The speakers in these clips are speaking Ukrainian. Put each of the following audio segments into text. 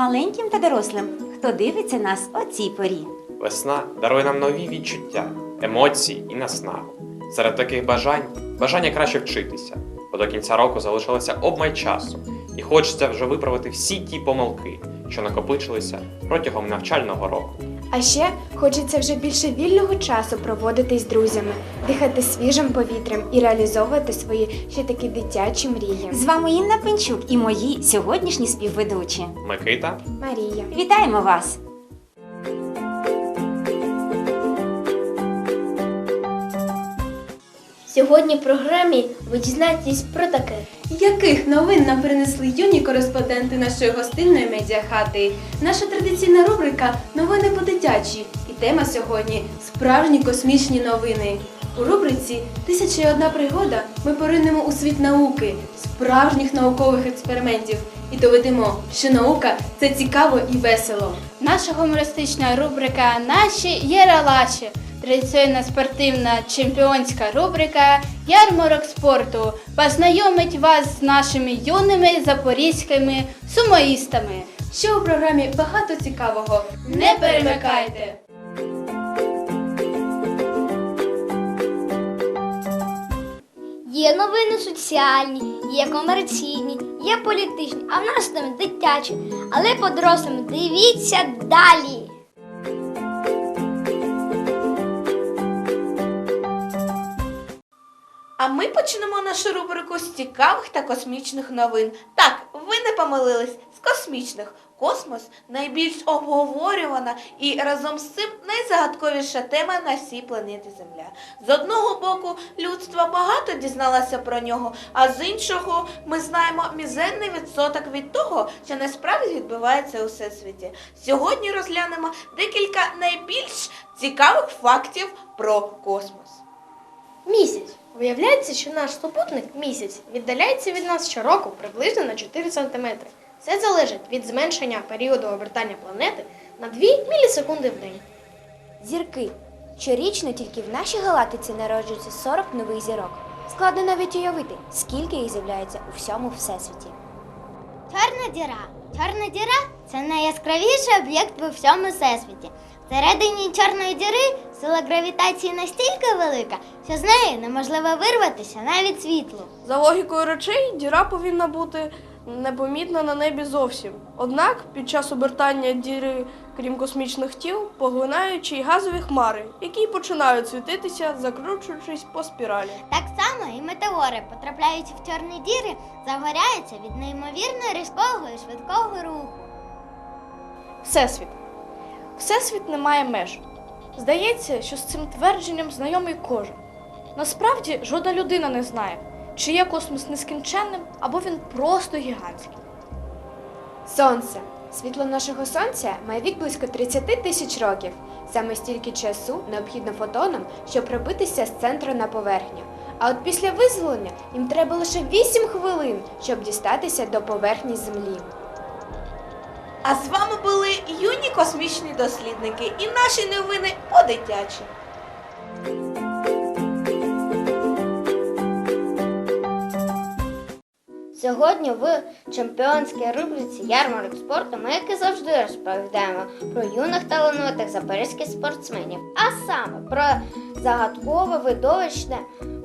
маленьким та дорослим, хто дивиться нас о цій порі. Весна дарує нам нові відчуття, емоції і наснагу. Серед таких бажань бажання краще вчитися, бо до кінця року залишилося обмаль часу, і хочеться вже виправити всі ті помилки, що накопичилися протягом навчального року. А ще хочеться вже більше вільного часу проводити з друзями, дихати свіжим повітрям і реалізовувати свої ще такі дитячі мрії. З вами Інна Пенчук і мої сьогоднішні співведучі. Микита, Марія. Вітаємо вас! Сьогодні в програмі ви дізнаєтесь про таке. Яких новин нам принесли юні кореспонденти нашої гостинної медіахати? Наша традиційна рубрика Новини по-дитячі. І тема сьогодні справжні космічні новини. У рубриці Тисяча і одна пригода ми поринемо у світ науки, справжніх наукових експериментів і доведемо, що наука це цікаво і весело. Наша гумористична рубрика Наші Єралаші. Традиційна спортивна чемпіонська рубрика Ярмарок спорту познайомить вас з нашими юними запорізькими сумоїстами. Ще у програмі багато цікавого. Не перемикайте! Є новини соціальні, є комерційні, є політичні, а в нас там дитячі. Але по-дорослому дивіться далі. А ми почнемо нашу рубрику з цікавих та космічних новин. Так, ви не помилились з космічних. Космос найбільш обговорювана і разом з цим найзагадковіша тема на всій планеті Земля. З одного боку, людство багато дізналося про нього, а з іншого ми знаємо мізерний відсоток від того, що насправді відбувається у всесвіті. Сьогодні розглянемо декілька найбільш цікавих фактів про космос. Місяць. Виявляється, що наш супутник місяць віддаляється від нас щороку приблизно на 4 см. Це залежить від зменшення періоду обертання планети на 2 мілісекунди в день. Зірки. Щорічно тільки в нашій галактиці народжується 40 нових зірок. Складно навіть уявити, скільки їх з'являється у всьому всесвіті. Чорна діра. Чорна діра це найяскравіший об'єкт у всьому всесвіті. Всередині чорної діри сила гравітації настільки велика, що з неї неможливо вирватися навіть світлу. За логікою речей, діра повинна бути непомітна на небі зовсім. Однак під час обертання діри, крім космічних тіл, поглинаючи й газові хмари, які починають світитися, закручуючись по спіралі. Так само і метеори, потрапляючи в чорні діри, загоряються від неймовірно різкого і швидкого руху. Всесвіт. Всесвіт не має меж. Здається, що з цим твердженням знайомий кожен. Насправді жодна людина не знає, чи є космос нескінченним або він просто гігантський. Сонце. Світло нашого сонця має вік близько 30 тисяч років. Саме стільки часу необхідно фотонам, щоб пробитися з центру на поверхню. А от після визволення їм треба лише 8 хвилин, щоб дістатися до поверхні Землі. А з вами були юні космічні дослідники і наші новини по-дитячі. Сьогодні в чемпіонській рубриці Ярмарок спорту ми, як і завжди, розповідаємо про юних талановитих запорізьких спортсменів, а саме про загадкове видовищне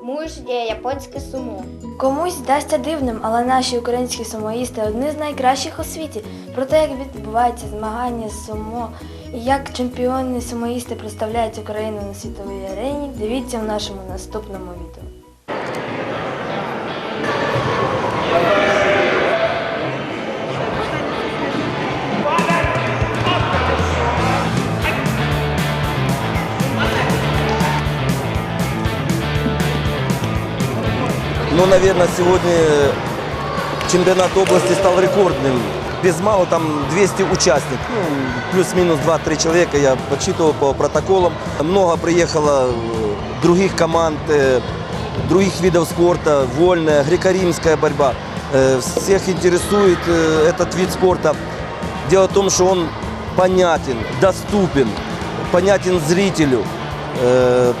мужнє японське сумо. Комусь здасться дивним, але наші українські сумоїсти одні з найкращих у світі. Про те, як відбуваються змагання з сумо і як чемпіони сумоїсти представляють Україну на світовій арені, дивіться в нашому наступному відео. Ну, наверное, сегодня чемпионат области стал рекордным. Без мало там 200 участников, ну, плюс-минус 2-3 человека, я подсчитывал по протоколам. Много приехало э, других команд, э, других видов спорта, вольная, греко-римская борьба. Э, Всех интересует этот вид спорта. Дело в том, что он понятен, доступен, понятен зрителю.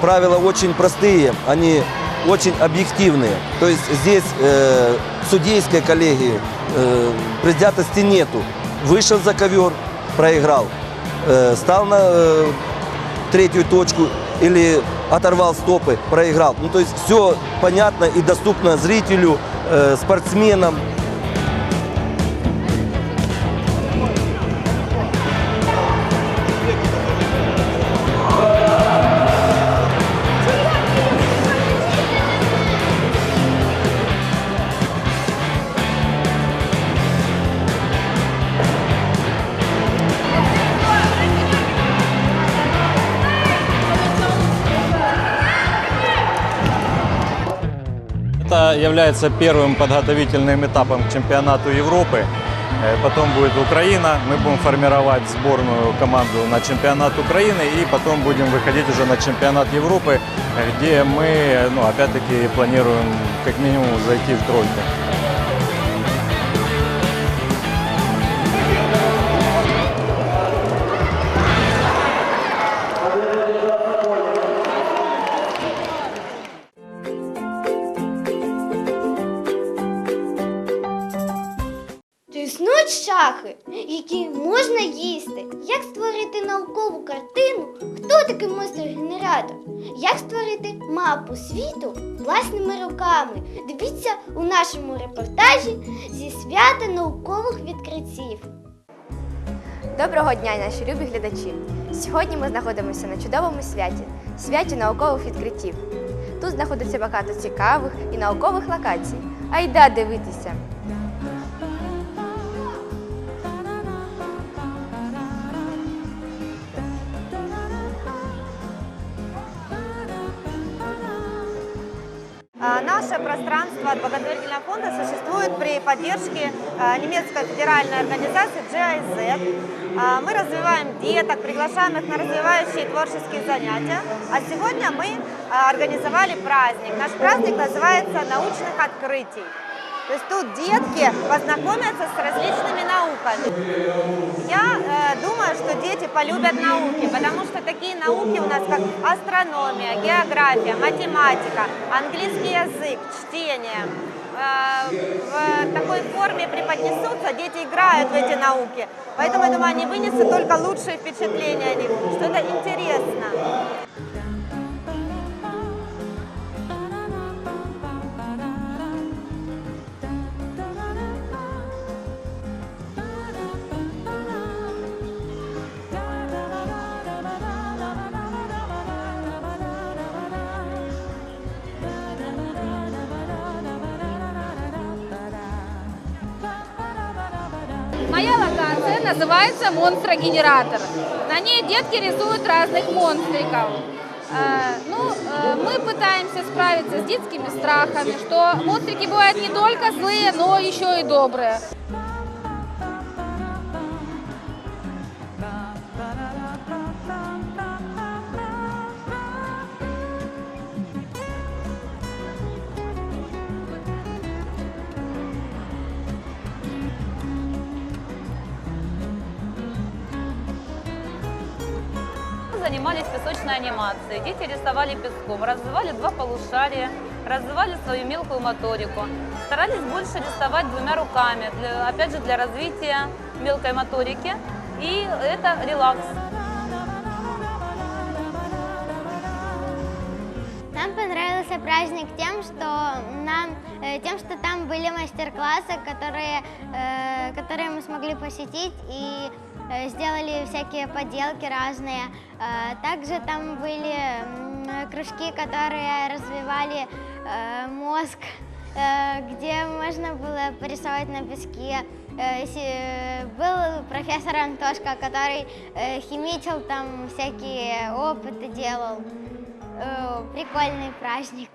Правила очень простые, они очень объективные. То есть здесь э, судейской коллегии э, предвзятости нету. Вышел за ковер, проиграл. Э, стал на э, третью точку или оторвал стопы, проиграл. Ну, то есть все понятно и доступно зрителю, э, спортсменам. Это является первым подготовительным этапом к чемпионату Европы. Э, Потом будет Украина, мы будем формировать сборную команду на чемпионат Украины и потом будем выходить уже на чемпионат Европы, э, где мы, ну, опять-таки, планируем как минимум зайти в тройку. Шахи, які можна їсти? Як створити наукову картину? Хто такий монстр-генератор? Як створити мапу світу власними руками? Дивіться у нашому репортажі зі свята наукових відкриттів. Доброго дня, наші любі глядачі! Сьогодні ми знаходимося на чудовому святі святі наукових відкриттів. Тут знаходиться багато цікавих і наукових локацій. Айда дивитися! Наше пространство от благотворительного фонда существует при поддержке а, немецкой федеральной организации GIZ. А, Мы развиваем деток, приглашаем их на развивающие творческие занятия. А сегодня мы а, организовали праздник. Наш праздник называется «Научных открытий». То есть тут детки познакомятся с различными науками. Я э, думаю, что дети полюбят науки, потому что такие науки у нас, как астрономия, география, математика, английский язык, чтение, э, в такой форме преподнесутся, дети играют в эти науки. Поэтому, я думаю, они вынесут только лучшие впечатления о них, что это интересно. называется «Монстрогенератор». На ней детки рисуют разных монстриков. Э, Ну, э, мы пытаемся справиться с детскими страхами, что монстрики бывают не только злые, но еще и добрые. Занимались песочной анимацией. Дети рисовали песком, развивали два полушария, развивали свою мелкую моторику. Старались больше рисовать двумя руками, для- опять же для развития мелкой моторики. И это релакс. Нам понравился праздник тем, что нам, э, тем, что там были мастер-классы, которые, э, которые мы смогли посетить и сделали всякие поделки разные. Э, также там были м, кружки, которые развивали э, мозг, э, где можно было порисовать на песке. Э, си- э, Был профессор Антошка, который э, химичил там всякие опыты делал. Э, Прикольный праздник.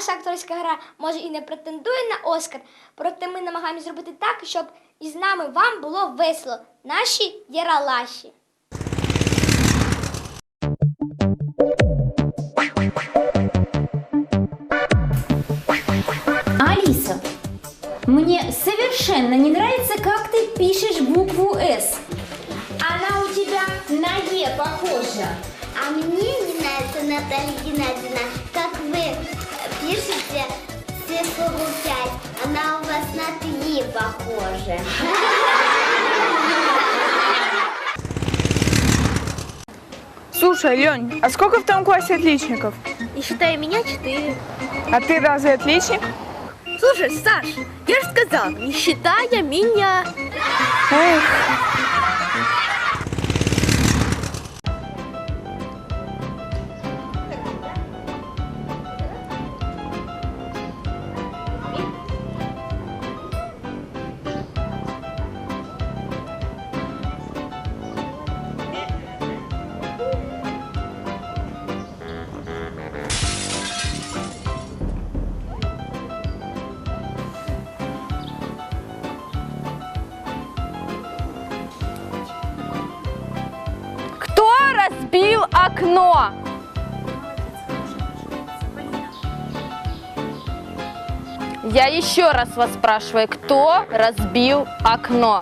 Наша акторська гра може і не претендує на Оскар, проте ми намагаємося зробити так, щоб із нами вам було весело. Наші єралаші. Алиса, мне совершенно не нравится, как ты пишешь букву «С». Она у тебя мне похожа. А мне не нравится, Наталья Геннадьевна, как вы пишете цифру 5. Она у вас на 3 похожа. Слушай, Лень, а сколько в том классе отличников? И считай меня 4. А ты разве отличник? Слушай, Саш, я же сказал, не считая меня. Эх. Окно? Я еще раз вас спрашиваю, кто разбил окно?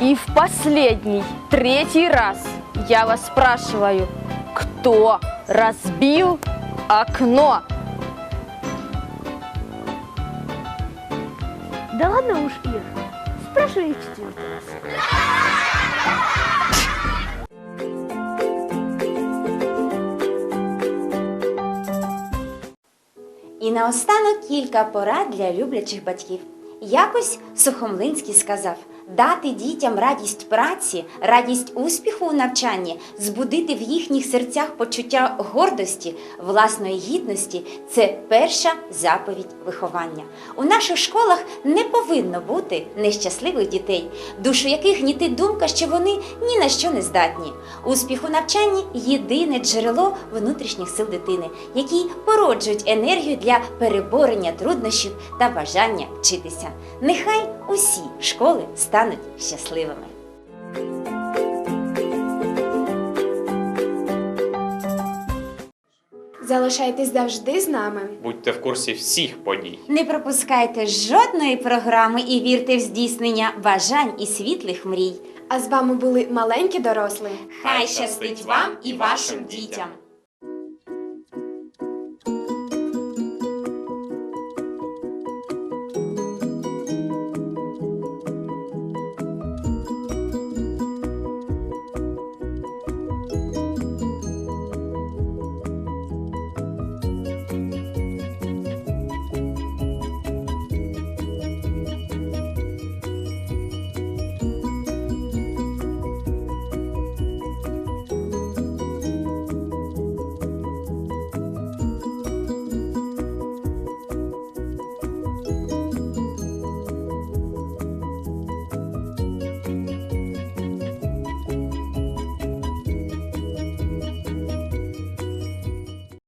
И в последний, третий раз я вас спрашиваю, кто разбил окно? Да ладно уж, Ир. Спрашивай четвертый раз. Наостанок кілька порад для люблячих батьків. Якось Сухомлинський сказав: дати дітям радість праці, радість успіху у навчанні, збудити в їхніх серцях почуття гордості, власної гідності це перша заповідь виховання. У наших школах не повинно бути нещасливих дітей, душу яких гнітить думка, що вони ні на що не здатні. Успіх у навчанні єдине джерело внутрішніх сил дитини, які породжують енергію для переборення труднощів та бажання вчитися. Нехай усі школи стануть щасливими. Залишайтесь завжди з нами. Будьте в курсі всіх подій. Не пропускайте жодної програми і вірте в здійснення бажань і світлих мрій. А з вами були маленькі дорослі. Хай щастить вам і вашим дітям!